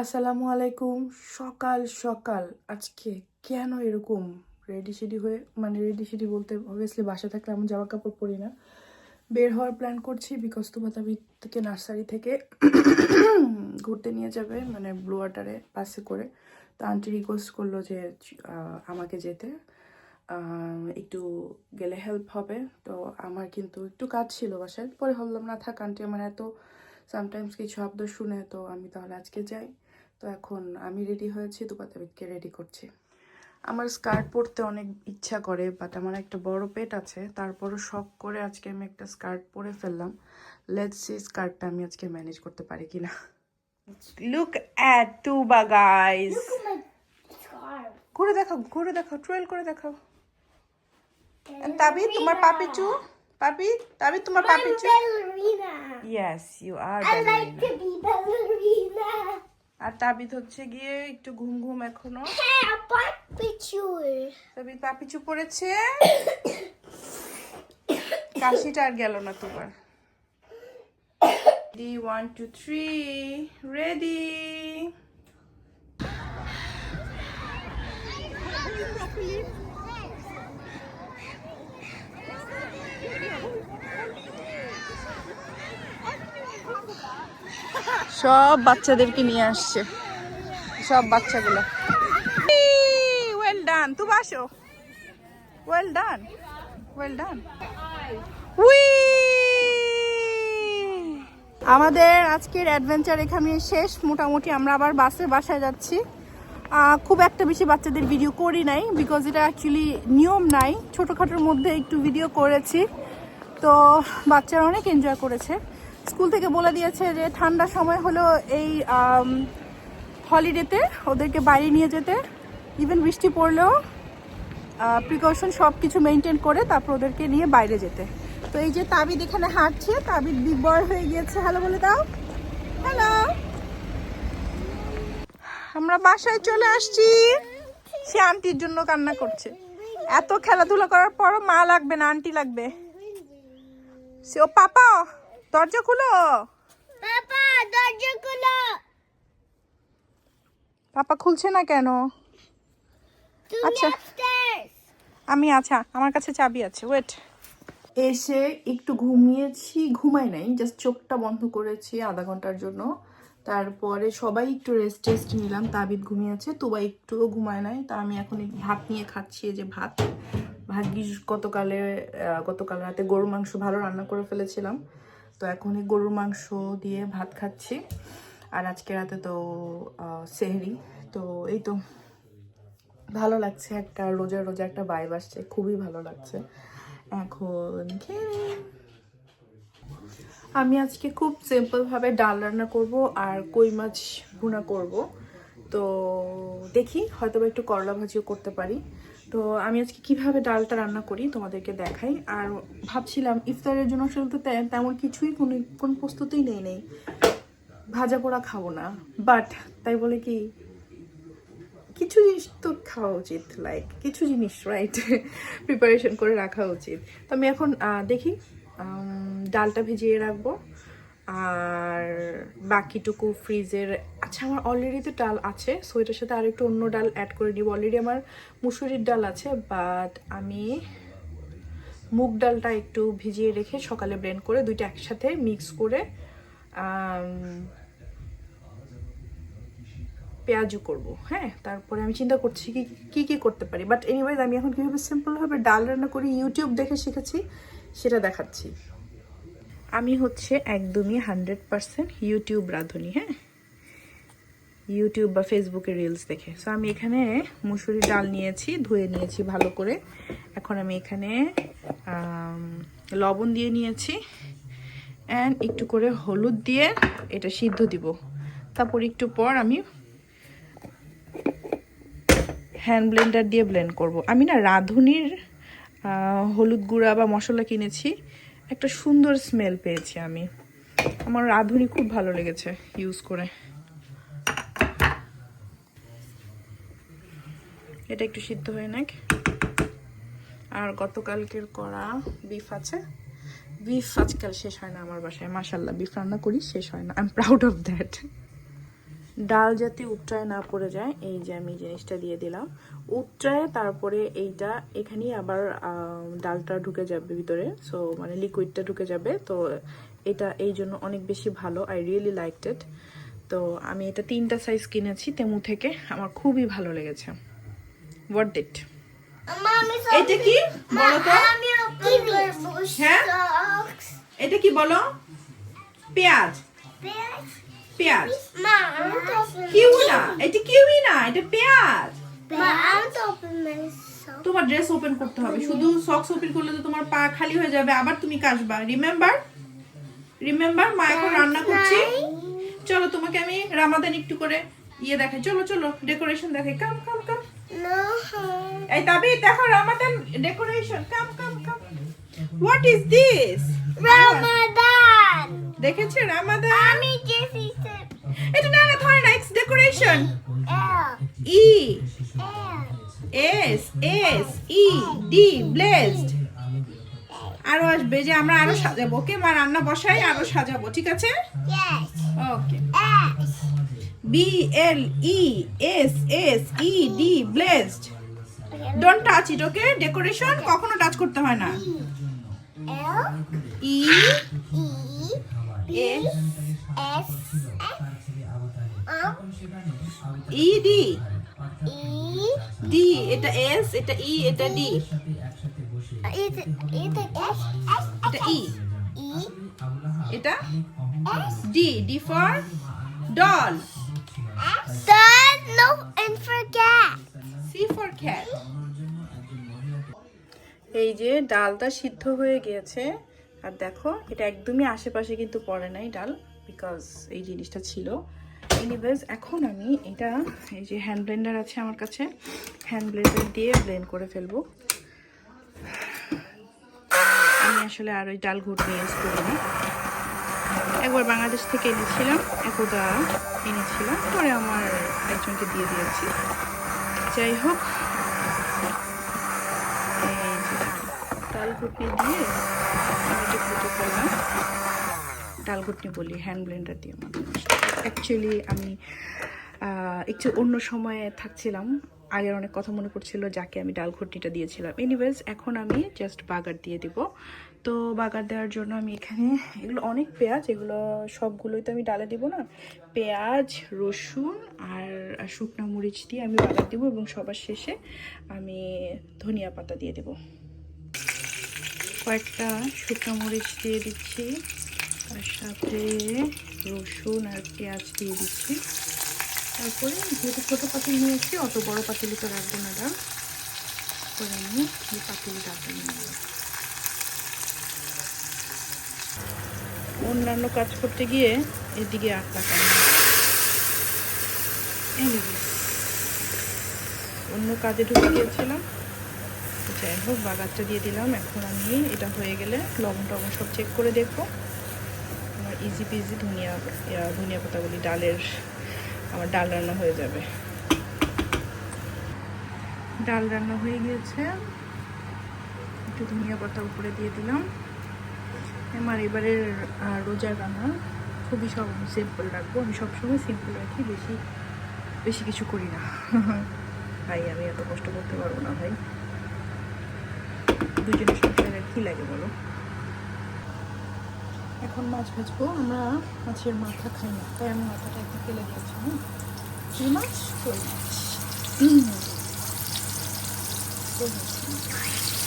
আসসালামু আলাইকুম। সকাল সকাল। আজকে কেন এরকম রেডি সেডি হয়ে মানে রেডি সেডি বলতে অবভিয়াসলি বাসা থাকলে আমি জামা কাপড় পরি না। বের হওয়ার প্ল্যান করছি বিকজ তুবাতাবি থেকে নার্সারি থেকে ঘুরতে নিয়ে যাবে মানে ব্লু ওয়াটারে বাসে করে। তো আন্টি রিকোয়েস্ট করল যে আমাকে যেতে। একটু গেলে হেল্প হবে। তো আমার কিন্তু একটু কাজ ছিল বাসায়। পরে ভাবলাম, না থাক আন্টি আমার এত সামটাইমস কিছু শব্দ শুনে, তো আমি তাহলে আজকে যাই। তো এখন আমি রেডি হয়েছি দুপাতাবিদকে রেডি করছি। আমার স্কার্ট পরতে অনেক ইচ্ছা করে বাট আমার একটা বড় পেট আছে তারপরও শখ করে আজকে আমি একটা স্কার্ট পরে ফেললাম। লেটস সি স্কার্টটা আমি আজকে ম্যানেজ করতে পারি কিনা। লুক অ্যাট টু বা গাইস. ঘুরে দেখাও ঘুরে দেখাও ট্রেল করে দেখাও। তাবি তোমার পাপি চু? পাপি? তাবি তোমার পাপিচু চু? Yes you are I like to be ballerina. আর তাবিদ হচ্ছে গিয়ে একটু ঘুম ঘুম এখনও। তাবিদ পাপিচু পড়েছে। কাশিটা আর গেল না তোমার। Ready one two three ready সব বাচ্চাদেরকে নিয়ে আসছে। সব বাচ্চাগুলো। ওয়েল ডান তুমি আসো। Well done well done we আমাদের আজকের অ্যাডভেঞ্চার এখানে শেষ। মোটামুটি আমরা আবার বাসে, বাসায় যাচ্ছি। খুব একটা বেশি বাচ্চাদের ভিডিও করি নাই বিকজ এটা অ্যাকচুয়ালি নিয়ম নাই। ছোটোখাটোর মধ্যে একটু ভিডিও করেছি। তো বাচ্চারা অনেক এনজয় করেছে। স্কুল থেকে বলে দিয়েছে যে ঠান্ডা সময় হলো এই হলিডেতে ওদেরকে বাইরে নিয়ে যেতে। ইভেন বৃষ্টি পড়লেও প্রিকশন সব কিছু মেনটেন করে তারপর ওদেরকে নিয়ে বাইরে যেতে। তো এই যে তাবিদ এখানে হাঁটছে, তাবিদ বিগ বয় হয়ে গিয়েছে। হ্যালো বলে দাও। হ্যালো আমরা বাসায় চলে আসছি। সে আন্টির জন্য কান্না করছে। এত খেলাধুলা করার পরও মা লাগবে না, আন্টি লাগবে। সে, ও পাপা! দরজা খুলো। Papa, দরজা খুলো। পাপা খুলছে না কেন? আচ্ছা। আমি আচ্ছা আমার কাছে চাবি আছে ওয়েট এসে একটু ঘুমিয়েছি ঘুমাই নাই জাস্ট চোখটা বন্ধ করেছি আধা ঘণ্টার জন্য। তারপরে সবাই একটু রেস্ট টেস্ট নিলাম তাবিদ ঘুমিয়েছে তোবা একটুও ঘুমায় নাই তা আমি এখন এই ভাত নিয়ে খাচ্ছি যে ভাত। ভাগ্যিস গতকালে গতকাল রাতে গরুর মাংস ভালো রান্না করে ফেলেছিলাম। তো এখনই গরুর মাংস দিয়ে ভাত খাচ্ছি। আর আজকে রাতে তো সেহরি। তো এই তো ভালো লাগছে, একটা রোজা রোজা একটা বাইব আসছে, খুবই ভালো লাগছে। এখন আমি আজকে খুব সিম্পলভাবে ডাল রান্না করব আর কই মাছ ভুনা করব। তো দেখি হয়তো একটু করলা ভাজিও করতে পারি। তো আমি আজকে কীভাবে ডালটা রান্না করি তোমাদেরকে দেখাই। আর ভাবছিলাম ইফতারের জন্য আসলে তো তেমন কিছুই কোনো কোনো প্রস্তুতিই নেই নেই। ভাজা পোড়া খাব না। বাট তাই বলে কি, কিছু জিনিস তো খাওয়া উচিত লাইক কিছু জিনিস রাইট প্রিপারেশন করে রাখা উচিত। তো আমি এখন দেখি ডালটা ভিজিয়ে রাখব। আর বাকিটুকু ফ্রিজের আচ্ছা আমার অলরেডি তো ডাল আছে সো এটার সাথে আর একটু অন্য ডাল অ্যাড করে নিব। অলরেডি আমার মুসুরির ডাল আছে বাট আমি মুগ ডালটা একটু ভিজিয়ে রেখে সকালে ব্লেন্ড করে দুইটা একসাথে মিক্স করে আম, পেঁয়াজু করব হ্যাঁ? তারপরে আমি চিন্তা করছি কি কি কী করতে পারি। বাট এনিওয়েজ আমি এখন কীভাবে সিম্পলভাবে ডাল রান্না করি ইউটিউব দেখে শিখেছি সেটা দেখাচ্ছি। আমি হচ্ছে একদমই হান্ড্রেড পারসেন্ট ইউটিউব রাঁধুনি হ্যাঁ? ইউটিউব বা ফেসবুকে রিলস দেখে। সো আমি এখানে মুসুরি ডাল নিয়েছি, ধুয়ে নিয়েছি ভালো করে। এখন আমি এখানে লবণ দিয়ে নিয়েছি। অ্যান্ড একটু করে হলুদ দিয়ে এটা সিদ্ধ দিব। তারপর একটু পর আমি হ্যান্ড ব্লেন্ডার দিয়ে ব্লেন্ড করব। আমি না রাঁধুনির হলুদ গুঁড়া বা মশলা কিনেছি। একটা সুন্দর স্মেল পেয়েছি আমি। আমার রাঁধুনি খুব ভালো লেগেছে ইউজ করে। এটা একটু সিদ্ধ হয়ে নাক। আর গতকালকের করা বিফ আছে। বিফ আজকাল শেষ হয় না আমার বাসায়। মাসাল্লাহ বিফ রান্না করি, শেষ হয় না। I am proud of that doll যাতে উট্রায় না পড়ে যায়, এই যে আমি জিনিসটা দিয়ে দিলাম। উট্রায় তারপরে এইটা, এখানেই আবার ডালটা ঢুকে যাবে ভিতরে। সো মানে লিকুইডটা ঢুকে যাবে। তো এটা এই জন্য অনেক বেশি ভালো। আই রিয়েলি লাইক ইট তো আমি এটা তিনটা সাইজ কিনেছি, তেমু থেকে। আমার খুবই ভালো লেগেছে। ওয়ার্ড ইট এটা কি? বলো তো। হ্যাঁ? এটা কি বলো? পেঁয়াজ। পেঁয়াজ। কিউই না এটা কিউই না এটা পেঁয়াজ. তোমার ড্রেস ওপেন করতে হবে শুধু সক্স ওপেন করলে তো তোমার পা খালি হয়ে যাবে আবার তুমি কাশবা রিমেম্বার রিমেম্বার মা এখন রান্না করছি। চলো তোমাকে আমি রামাদান একটু করে ইয়ে দেখাই। চলো চলো ডেকোরেশন দেখাই। কাম কাম. এই তবে দেখো Ramadan decoration come come come what is this Ramadan. দেখেছ রামাদান Jessie said এটা না না ধরে না it's decoration. E. S S E D blessed আরও আসবে যে আমরা আরও সাজাবো। ওকে মা রান্না বসাই আরও সাজাবো ঠিক আছে. Okay. B L E S S E D blessed don't touch it okay decoration কখনো টাচ করতে হয় না E E. A S. Um, E D E. D এটা এস এটা ই এটা ডি. এটা ই E. এটা D D for doll Dad, no, and forget. C for cat এই যে ডালটা সিদ্ধ হয়ে গিয়েছে। আর দেখো এটা একদমই আশেপাশে কিন্তু পড়ে নাই ডাল বিকজ এই জিনিসটা ছিল। এনিওয়েজ এখন আমি এটা এই যে হ্যান্ড ব্লেন্ডার আছে আমার কাছে হ্যান্ড ব্লেন্ডার দিয়ে ব্লেন্ড করে ফেলব। আমি আসলে আর ওই ডাল ঘুটনি ইউজ করি না একবার বাংলাদেশ থেকে এনেছিলাম, একদা এনেছিলাম, পরে আমার একজনকে দিয়ে দিয়েছি। যাই হোক, এই যে ডাল ঘুটনি দিয়ে আমি ঘুটনি বলি হ্যান্ড ব্লেন্ডার দিয়ে অ্যাকচুয়ালি আমি একটু অন্য সময়ে থাকছিলাম। আগের অনেক কথা মনে পড়ছিল, যাকে আমি ডাল ঘুটনিটা দিয়েছিলাম। এনিওয়েজ এখন আমি জাস্ট বাগার দিয়ে দিব। তো বাগার দেওয়ার জন্য আমি এখানে, এগুলো অনেক পেঁয়াজ, এগুলো সবগুলোই তো আমি ডালে দিব না। পেঁয়াজ, রসুন আর শুকনো মরিচ দিয়ে আমি বাগার দিব এবং সবার শেষে আমি ধনিয়া পাতা দিয়ে দেব। কয়েকটা শুকনো মরিচ দিয়ে দিচ্ছি, তার সাথে রসুন আর পেঁয়াজ দিয়ে দিচ্ছি। তারপরে যেহেতু ছোটো পাতিল নিয়েছি, অত বড় পাতিলে তো রাখব না ডাল করে আমি পাতিল ডালটা নিয়ে অন্যান্য কাজ করতে গিয়ে এদিকে আর নেই অন্য কাজে ঢুকে গিয়েছিলাম। যাই হোক, বাগারটা দিয়ে দিলাম। এখন আমি এটা হয়ে গেলে লবণ টবণ সব চেক করে দেখব। আমার ইজি পিজি ধনিয়া ধনিয়া পাতা বলি ডালের আমার ডাল রান্না হয়ে যাবে। ডাল রান্না হয়ে গিয়েছে। একটু ধনিয়া পাতা উপরে দিয়ে দিলাম। আমার এবারের রোজার রান্না খুবই সব সিম্পল রাখব। আমি সবসময় সিম্পল রাখি, বেশি বেশি কিছু করি না। ভাই, আমি এত কষ্ট করতে পারব না, ভাই। দুজনের সংসারে কি লাগে বলো? এখন মাছ ভাজবো, আমরা মাছের মাথা খাই না, তাই আমি মাথাটা একটু ফেলে দিয়েছি হ্যাঁ? কি মাছ কই মাছ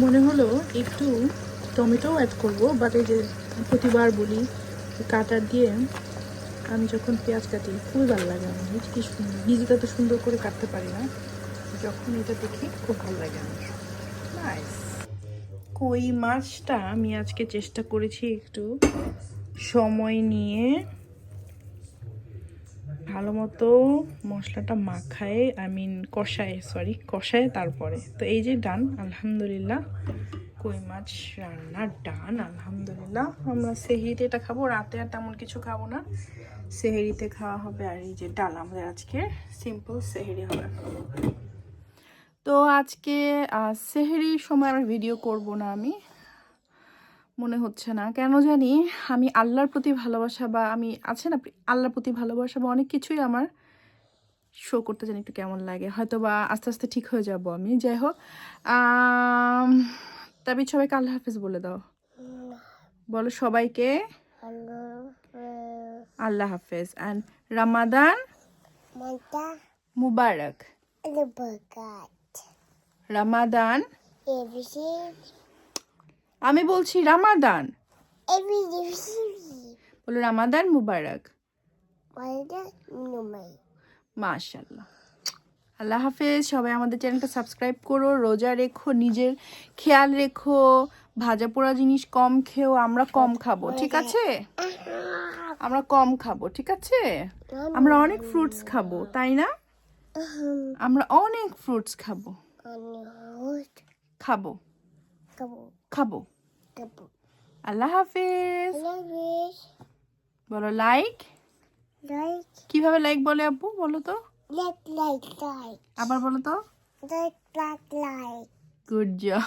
মনে হলো একটু টমেটোও অ্যাড করব বাট এই যে প্রতিবার বলি, কাটার দিয়ে আমি যখন পেঁয়াজ কাটি, খুবই ভালো লাগে আমার কি সুন্দর। নিজেটা তো সুন্দর করে কাটতে পারি না। যখন এটা দেখি, খুব ভালো লাগে আমার। কই মাছটা আমি আজকে চেষ্টা করেছি একটু সময় নিয়ে ভালো মতো মশলাটা মাখায় আই মিন কষায় সরি কষায় তারপরে। তো এই যে ডান, আলহামদুলিল্লাহ। কই মাছ রান্না ডান, আলহামদুলিল্লাহ। আমরা সেহরিতে এটা খাব, রাতে আর তেমন কিছু খাব না। সেহেরিতে খাওয়া হবে আর এই যে ডাল আমাদের আজকে। সিম্পল সেহেরি হবে। তো আজকে সেহেরির সময় আমার ভিডিও করব না আমি। মনে হচ্ছে না। কেন জানি আমি আল্লাহর প্রতি ভালোবাসা বা আমি আছে না আল্লাহর প্রতি ভালোবাসা বা অনেক কিছুই আমার শো করতে জানি একটু কেমন লাগে। হয়তো বা আস্তে আস্তে ঠিক হয়ে যাব আমি। যাই হোক তবে সবাইকে আল্লাহ হাফিজ বলে দাও। বলো সবাইকে আল্লাহ হাফেজ। অ্যান্ড রামাদান মুবারক। রামাদান আমি বলছি রামাদান। বলো রামাদান মুবারক। মাশাল্লাহ আল্লাহ হাফেজ সবাই আমাদের চ্যানেলটা সাবস্ক্রাইব করো রোজা রেখো নিজের খেয়াল রেখো ভাজা পোড়া জিনিস কম খেও আমরা কম খাব ঠিক আছে? আমরা কম খাব ঠিক আছে? আমরা অনেক ফ্রুটস খাব তাই না? আমরা অনেক ফ্রুটস খাব। খাব। খাব। আল্লাহ হাফেজ বলো লাইক লাইক কীভাবে লাইক বলে আপু বলো তো। লাইক লাইক লাইক আবার বলো তো। Like like like good job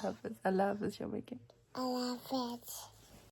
হাফেজ আল্লাহ হাফেজ সবাইকে। আল্লাহ হাফেজ